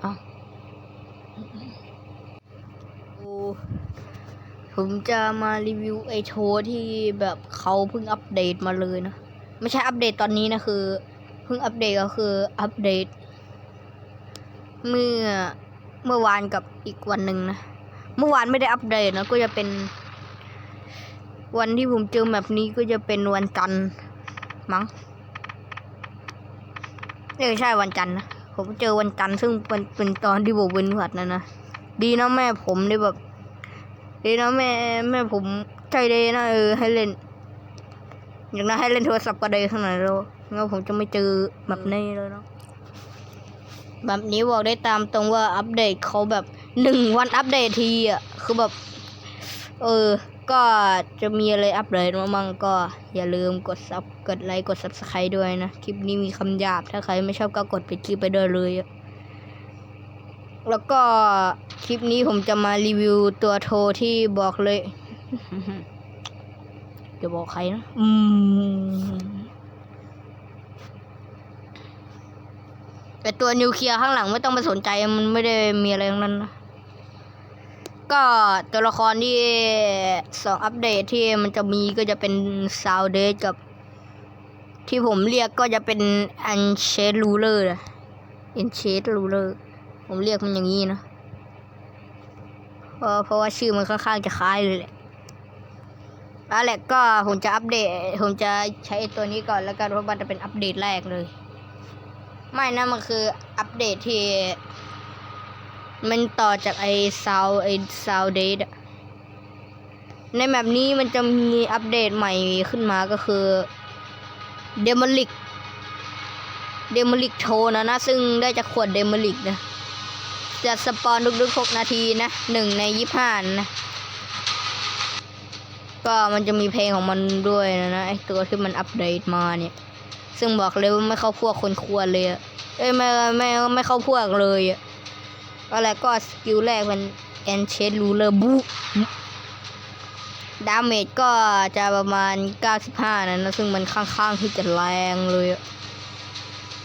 เอ้าผมจะมารีวิวไอโชว์ที่แบบเขาเพิ่งอัปเดตมาเลยนะ ไม่ใช่อัปเดตตอนนี้นะคือ เพิ่งอัปเดตก็คืออัปเดต เมื่อเมื่อวานกับอีกวันหนึ่งนะ เมื่อวานไม่ได้อัปเดตนะก็จะเป็น วันที่ผมเจอแบบนี้ก็จะเป็นวันจันทร์มั้งเออใช่วันจันทร์นะ ผมเจอวันจันทร์ซึ่งเป็นเป็นตอนที่ผมเป็นหวัดนะนะดีนะแม่ผมได้แบบดีนะแม่แม่ผมใจดีนะเออให้เล่น อย่างนั้นให้เล่นโทรศัพท์ก็ได้ขนาดแล้วงั้นผมจะไม่เจอแบบนี้เลยเนาะแบบนี้บอกได้ตามตรงว่าอัปเดตเขาแบบหนึ่งวันอัปเดตทีอะคือแบบ เออ ก็จะมีอะไรอัปเดตมามั่งก็อย่าลืมกดซับกดไลค์กด subscribe ด้วยนะ คลิปนี้มีคำหยาบ ถ้าใครไม่ชอบก็กดไปคลิปไปด้วยเลยอะแล้วก็คลิปนี้ผมจะมารีวิวตัวโทรที่บอกเลย จะบอกใครนะ อืมแต่ตัวนิวเคลียร์ข้างหลังไม่ต้องไปสนใจมันไม่ได้มีอะไรทั้งนั้นนะ ก็ตัวละครที่สองอัปเดตที่มันจะมีก็จะเป็นซาวเดสกับ ที่ผมเรียกก็จะเป็นอันเชดรูเลอร์อันเชดรูเลอร์ผมเรียกมันอย่างนี้นะเพราะเพราะว่าชื่อมันค่อนข้างจะคล้ายเลยแหละแล้วแหละก็ผมจะอัปเดต ผมจะใช้ตัวนี้ก่อนแล้วกันเพราะมันจะเป็นอัปเดตแรกเลย ไม่นะมันคืออัปเดตที่ มันต่อจากไอ้ซาวไอ้ซาวเดตในแบบนี้มันจะมีอัปเดตใหม่ขึ้นมาก็คือเดมอลิกเดมอลิกโชนะนะ ซึ่งได้จากขวดเดมอลิกนะจะสปอนทุกๆหกนาทีนะหนึ่งในยี่ห้านะ ก็มันจะมีเพลงของมันด้วยนะนะไอตัวที่มันอัปเดตมาเนี่ย ซึ่งบอกเลยว่าไม่เข้าพวกคนควรเลยอะเอ้ยไม่ไม่ไม่เข้าพวกเลยอะ อะไรก็สกิลแรกเป็นแอนเชนรูเลอร์บูดาเมจก็จะประมาณ 95 นะนะซึ่งมันค่อนข้างที่จะแรงเลยอะ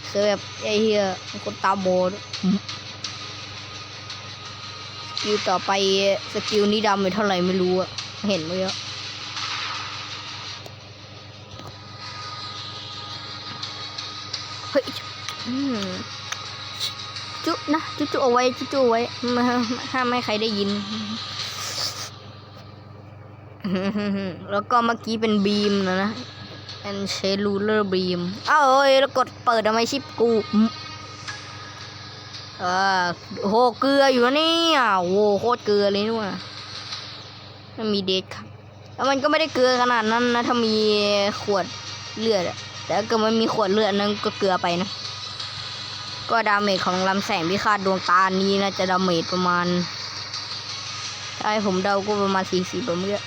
เสือแบบไอ้เหี้ยคนตาโบดสกิลต่อไปสกิลนี้ดาเมจเท่าไหร่ไม่รู้อะเห็นไหมอะเฮ้ยอืม จุนะจุจุเอาไว้จุจุเอาไว้ม่ห้ามไม่ใครได้ยิน แล้วก็เมื่อกี้เป็นบีมนะนะเป็นเชลูเลอร์บีมอ้าวเอ้ยแล้วกดเปิดทำไมชิปกูอืมเออโหเกลืออยู่นะเนี่ยโว้โคตรเกลือเลยนู่นมันมีเดทครับแล้วมันก็ไม่ได้เกลือขนาดนั้นนะ ถ้ามีขวดเลือดแต่ถ้าเกิดมันมีขวดเลือดนั้นก็เกลือไปนะ ก็ดาเมจของลำแสงพิฆาตดวงตานี้นะจะดาเมจประมาณให้ผมเดาก็ประมาณสี่สิบผมเยอะ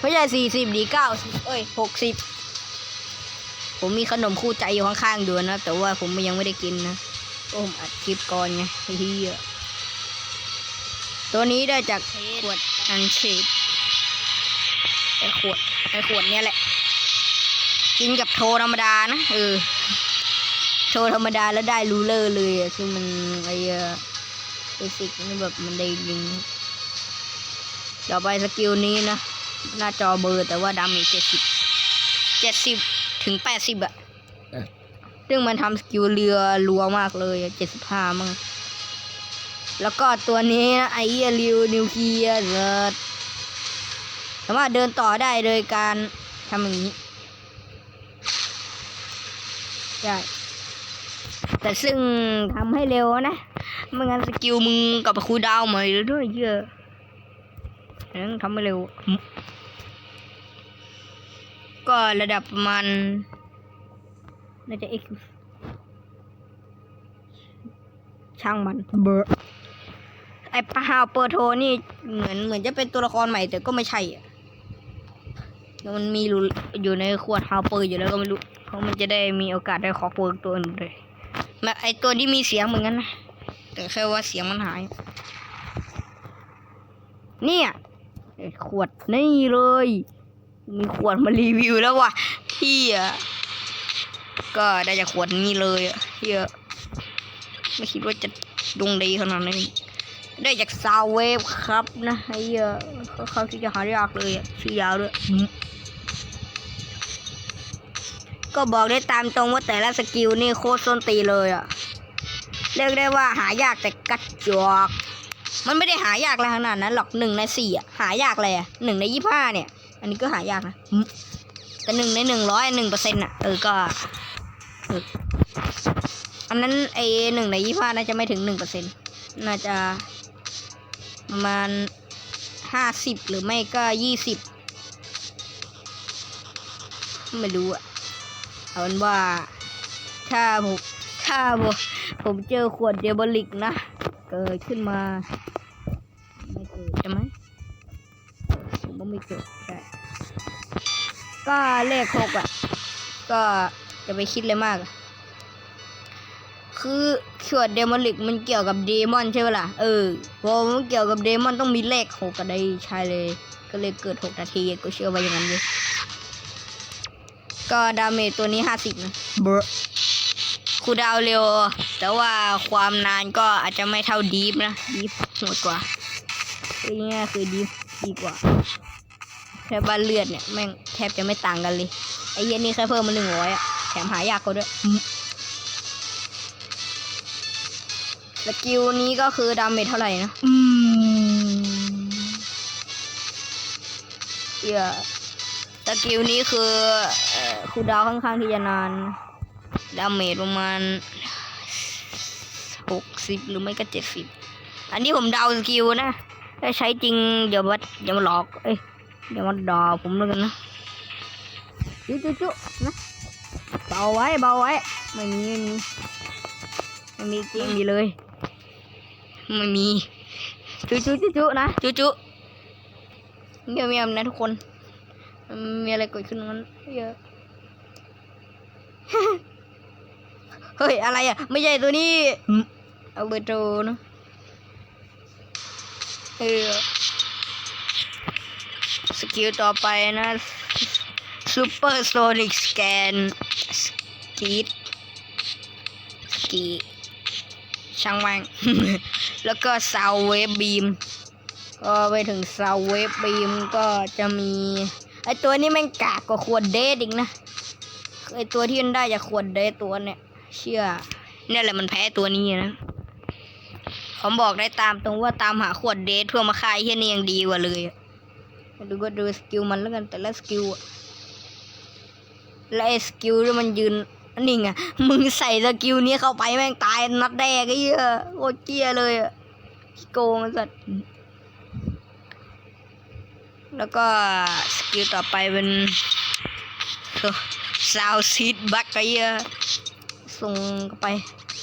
ไม่ใช่สี่สิบดีเก้าเอ้ยหกสิบผมมีขนมคู่ใจอยู่ข้างๆด้วยนะ แต่ว่าผมยังไม่ได้กินนะก็ผมอัดคลิปก่อนไงเฮียตัวนี้ได้จากขวดอันเชดไอขวดไอขวดเนี้ยแหละ กินกับโทธรรมดานะเออ โชว์ธรรมดาแล้วได้รูเลอร์เลยอะซึ่งมันไอ้เบสิกนี่แบบมันได้ยิงต่อไปสกิลนี้นะ หน้าจอเบลอร์แต่ว่าดาเมจเจ็ดสิบเจ็ดสิบถึงแปดสิบอะเออซึ่งมันทำสกิลเรือรัวมากเลยเจ็ดสิบห้ามั้งแล้วก็ตัวนี้นะไอ้เหี้ยริวนิวเคลียร์เกิดสามารถเดินต่อได้โดยการทำอย่างนี้ ได้ แต่ซึ่งทำให้เร็วนะไม่งั้นสกิลมึงกับคูลดาวน์มาเลยด้วยเยอะนั้นทำให้เร็ว ก็ระดับประมาณน่าจะ X ช่างมันเบอร์ไอ้ปะฮาวเปอร์โทนี่เหมือนเหมือนจะเป็นตัวละครใหม่แต่ก็ไม่ใช่อะแล้วมันมีอยู่อยู่ในขวดฮาวเปอร์อยู่แล้วก็ไม่รู้ เพราะมันจะได้มีโอกาสได้ขอเปิร์ตัวอื่นเลย แบบไอตัวที่มีเสียงเหมือนกันนะแต่แค่ว่าเสียงมันหาย เนี่ยขวดนี่เลย มีขวดมารีวิวแล้วว่ะเฮียก็ได้จากขวดนี้เลยอะเฮียไม่คิดว่าจะดวงดีขนาดนี้ได้จากซาวเวฟครับนะไอ้เหี้ยเขาเขาที่จะหายากเลยอะชื่อยาวด้วย ก็บอกได้ตามตรงว่าแต่ละสกิลนี่โคตรส้นตีเลยอะเรียกได้ว่าหายากแต่กัดจอก มันไม่ได้หายากอะไรขนาดนั้นหรอกหนึ่งในสี่อะหายากเลยอะหนึ่งในยี่ห้าเนี่ย อันนี้ก็หายากนะแต่หนึ่งในหนึ่งร้อยหนึ่งเปอร์เซ็นต์อะเออก็อออันนั้นไอหนึ่งในยี่ห้าน่าจะไม่ถึงหนึ่งเปอร์เซ็นต์น่าจะประมาณห้าสิบหรือไม่ก็ยี่สิบไม่รู้อะ เอาเป็นว่า ถ้าผมถ้าผมผมเจอขวดเดียบลิกนะ เกิดขึ้นมา ไม่เกิดใช่ไหมผมว่าไม่เกิดใช่ก็เลขหกอะ ก็จะไปคิดเลยมาก คือขวดเดมอลิกมันเกี่ยวกับเดมอนใช่ไหมล่ะ เออพอมันเกี่ยวกับเดมอนต้องมีเลขหกก็ได้ใช่เลย ก็เลยเกิดหกนาที ก็เชื่อว่าอย่างนั้นเลย ก็ดาเมจตัวนี้ห้าสิบนะเบอคูลดาวน์เร็ว แต่ว่าความนานก็อาจจะไม่เท่าดีฟนะดีฟโหดกว่าคือง่ายๆคือดีฟดีกว่าแค่บ้านเลือดเนี่ยแม่งแทบจะไม่ต่างกันเลย ไอ้เหี้ย็นนี่แค่เพิ่มมาหนึ่งร้อยอะแถมหายากกว่าด้วยสกิลนี้ก็คือดาเมจเท่าไหร่นะ อืมเหี้ยสกิลนี้คือเอ่อ คูลดาวน์ค่อนข้างที่จะนานดาเมจประมาณหกสิบหรือไม่ก็เจ็ดสิบอันนี้ผมเดาสกิลนะถ้าใช้จริงเดี๋ยวมาเดี๋ยวมาหลอก เอ้ยเดี๋ยวมาด่าผมแล้วกันนะจุ๊จุ๊จุ๊นะเบาไว้เบาไว้ไม่มีไม่มีไม่มีจริงมีเลยไม่มีจุจุจุจุนะจุจุเงียบเงียบๆนะทุกคนมันมีอะไรเกิดขึ้นนั้นเยอะ เฮ้ย อะไรอะ ไม่ใช่ตัวนี้ เอาเบอร์โทรนะเออสกิลต่อไปนะซูเปอร์โซนิกสแกนสกีดสกีช่างแม่งแล้วก็ซาวเวฟบีมก็ไปถึงซาวเวฟบีมก็จะมี ไอตัวนี้แม่งกากกว่าขวดเดทอีกนะไอตัวที่มันได้จากขวดเดทตัวเนี่ย เชื่อเนี่ยแหละมันแพ้ตัวนี้นะผมบอกได้ตามตรงว่าตามหาขวดเดทเพื่อมาคายเฮียนี่ยังดีกว่าเลยอะดูก็ดูสกิลมันแล้วกันแต่ละสกิลอะและไอสกิลที่มันยืนนี่ไงมึงใส่สกิลนี้เข้าไปแม่งตายนัดแรกไอ้เหี้ยโคตรเกลียเลยอะขี้โกงไอ้สัตว์แล้วก็สกิลต่อไปเป็นซาวซีดบักไอ้เหี้ย ส่งกลับไป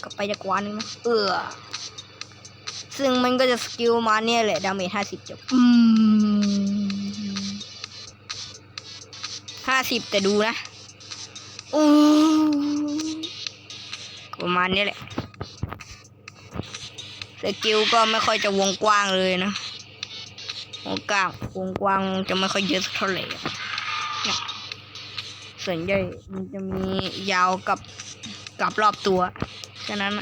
กลับไปจักรวาลนึงนะเออซึ่งมันก็จะสกิลมาเนี่ยแหละ ดาเมจห้าสิบจบอืมห้าสิบแต่ดูนะอู้ประมาณนี้แหละ สกิลก็ไม่ค่อยจะวงกว้างเลยนะวงกว้างวงกว้างจะไม่ค่อยเยอะสักเท่าไหร่อะเนี่ยส่วนใหญ่มันจะมียาวกับ กับรอบตัวแค่นั้น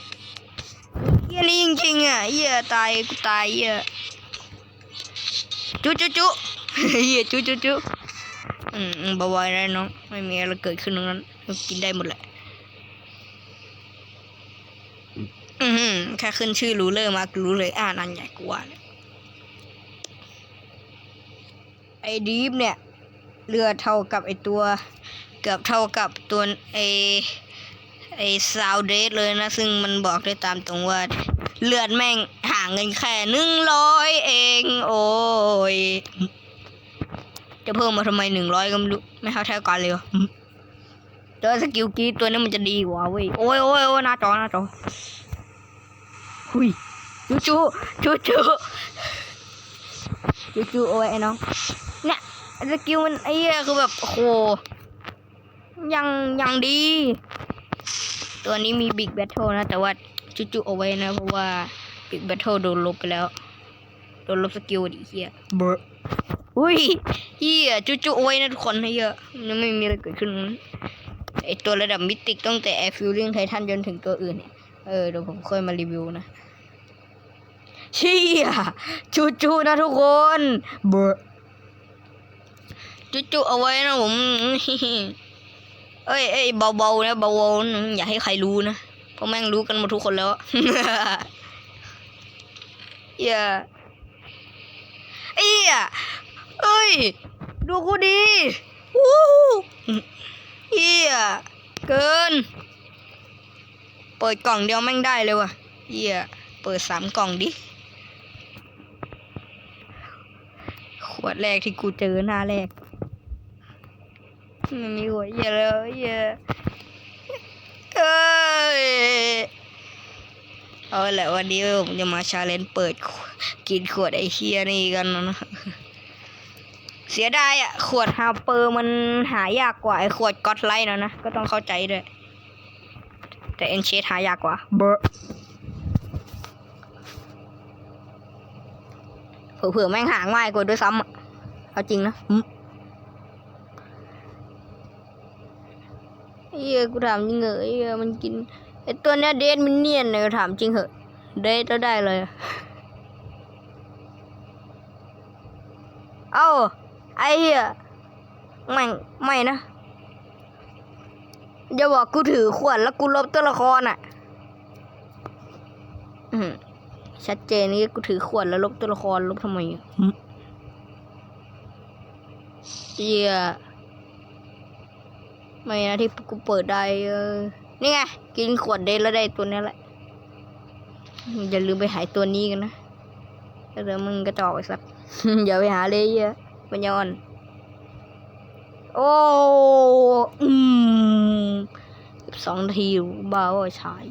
เหี้ยนี่จริงๆอะเหี้ยตายกูตายเหี้ยจุจุจุเหี้ยจุจุจุอืมอืมเบาๆได้น้องไม่มีอะไรเกิดขึ้นตรงนั้นกินได้หมดแหละอือหือแค่ขึ้นชื่อรู้เลยมากรู้เลยอ่านันใหญ่กว่าเนี่ยไอ้ดีฟเนี่ยเลือดเท่ากับไอ้ตัว เกือบเท่ากับตัวไอ้ ไอ้ซาวเดสเลยนะ ซึ่งมันบอกได้ตามตรงว่า เลือดแม่งห่างกันแค่หนึ่งร้อยเอง โอ้ย จะเพิ่มมาทำไมหนึ่งร้อยก็ไม่รู้ ไม่เท่าเท่ากันเลยวะตัวสกิลกีตัวนี้มันจะดีกว่าเว้ย โอ้ยโอ้ยโอ้ยหน้าจอหน้าจอหุยจูจูจูจูจูจูโอ้ยไอ้น้องเนี่ยสกิลมันไอ้เหี้ยคือแบบโอ้โหยังยังดี ตัวนี้มีบิ๊กแบทเทิลนะ แต่ว่าจูจูเอาไว้นะ เพราะว่าบิ๊กแบทเทิลโดนลบไปแล้ว โดนลบสกิลดิเฮียเบอร์อุ้ยเฮียจุจุไว้นะทุกคนให้เยอะมันไม่มีอะไรเกิดขึ้นไอตัวระดับมิติกตั้งแต่แอร์ฟิลลิ่งไททันจนถึงตัวอื่นเนี่ยมเออเดี๋ยวผมค่อยมารีวิวนะเชี่ยจูจูนะทุกคนเบอจูจูเอาไว้นะผม เอ้ยเอ้ยเบาๆนะเบาๆนะอย่าให้ใครรู้นะเพราะแม่งรู้กันหมดทุกคนแล้วเหี้ยเอี้ยเอ้ย ดูกูดีวู้เฮียเกิน เปิดกล่องเดียวแม่งได้เลยว่ะเฮียเปิดสามกล่องดิขวดแรกที่กูเจอหน้าแรก ไม่มีหัวเหี้ยเลยเหี้ยเอ้ยเอาแหละวันนี้ผมจะมาชาเลนจ์เปิดขวดกินขวดไอเฮียนี่กันนะเสียดายอะขวดฮาเปอร์มันหายากกว่าไอขวดก็อตไลท์นะนะ ก็ต้องเข้าใจด้วย แต่เอ็นเชสหายากกว่า เบอร์เผื่อๆแม่งหาง่ายกว่าด้วยซ้ำอะเอาจริงนะ อืมเฮียกูถามจริงเหรอเฮียมันกินไอตัวเนี้ยเดทมินเนี่ยนเลยถามจริงเหอะเดทแล้วได้เลย เอ้าไอ้เหี้ยไม่งไม่นะอย่าบอกกูถือขวดแล้วกูลบตัวละครอะอืมชัดเจนนี่กูถือขวดแล้วลบตัวละครลบทำไมอะหึเหี้ย ไม่นะที่กูเปิดได้เออนี่ไงกินขวดเดนแล้วได้ตัวนี้แหละ อย่าลืมไปหายตัวนี้กันนะแล้วเดี๋ยวมึงกระจอกไปสักอย่าไปหาเลยเยอะมันย้อน โอ้อืมสองนาทีบ้าว่าชาย